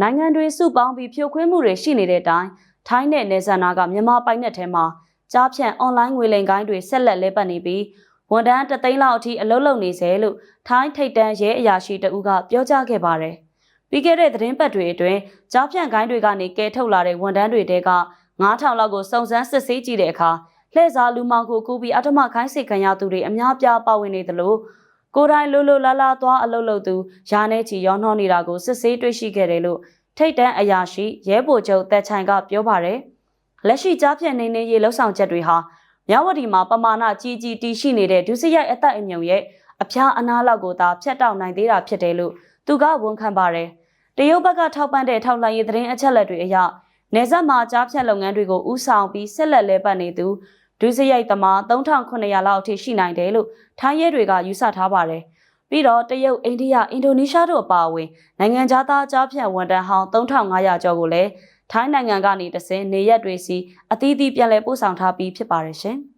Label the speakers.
Speaker 1: နိုင်ငံတွေစုပေါင်းပြီးဖြိုခွင်းမှုတွေရှိနေတဲ့အတိုင်းထိုင်းနဲ့နယ်စပ်နာကမြန်မာပိုင်နက်ထဲမှာကြားဖြန့်အွန်လိုင်းငွေလိမ်ကိုင်းတွေဆက်လက်လဲပတ်နေပြီးဝန်ထမ်းတသိန်းလောက်အထိအလုပ်လုပ်နေစေလို့ထိုင်းထိပ်တန်းရဲအရာရှိတဦးကပြောကြားခဲ့ပါတယ်။ပြီးခဲ့တဲ့သတင်းပတ်တွေအတွင်းကြားဖြန့်ကိုင်းတွေကနေကဲထုတ်လာတဲ့ဝန်ထမ်းတွေတဲက9000လောက်ကိုစုံစမ်းစစ်ဆေးကြည့်တဲ့အခါလှည့်စားလူမောင်ကိုကူပြီးအထမခိုင်းစေခံရသူတွေအများပြားပါဝင်နေသလို ကိုယ်တိုင်လိုလိုလားလားသွားအလုပ်လုပ်သူယာနေချီရောနှောနေတာကိုစစ်ဆေးတွေ့ရှိခဲ့တယ်လို့ထိတ်တန်းအရာရှိရဲဗိုလ်ချုပ်တက်ချိုင်ကပြောပါတယ်။လက်ရှိကြားဖြတ်နေနေရေးလှုပ်ဆောင်ချက်တွေဟာမြဝတီမှာပမာဏကြီးကြီးတီးရှိနေတဲ့ဒုစရိုက်အသက်အမြုံရဲ့အဖျားအနာလောက်ကိုသာဖျက်တောက်နိုင်သေးတာဖြစ်တယ်လို့သူကဝန်ခံပါတယ်။တရုတ်ဘက်ကထောက်ပံ့တဲ့ထောက်လှမ်းရေးသတင်းအချက်အလက်တွေအရနေဆက်မှာကြားဖြတ်လုပ်ငန်းတွေကိုဥဆောင်ပြီးဆက်လက်လဲပတ်နေသူ ဒုစရိုက်သမား3900လောက်အထိရှိနိုင်တယ်လို့ထိုင်းရဲတွေကယူဆထားပါတယ်။ပြီးတော့တရုတ်အိန္ဒိယအင်ဒိုနီးရှားတို့အပါအဝင်နိုင်ငံသားကြားဖြတ်ဝန်တန်းဟောင်း3500ကျော်ကိုလည်းထိုင်းနိုင်ငံကနေတဆင်နေရက်တွေစီအသီးသီးပြန်လည်ပို့ဆောင်ထားပြီးဖြစ်ပါတယ်ရှင်။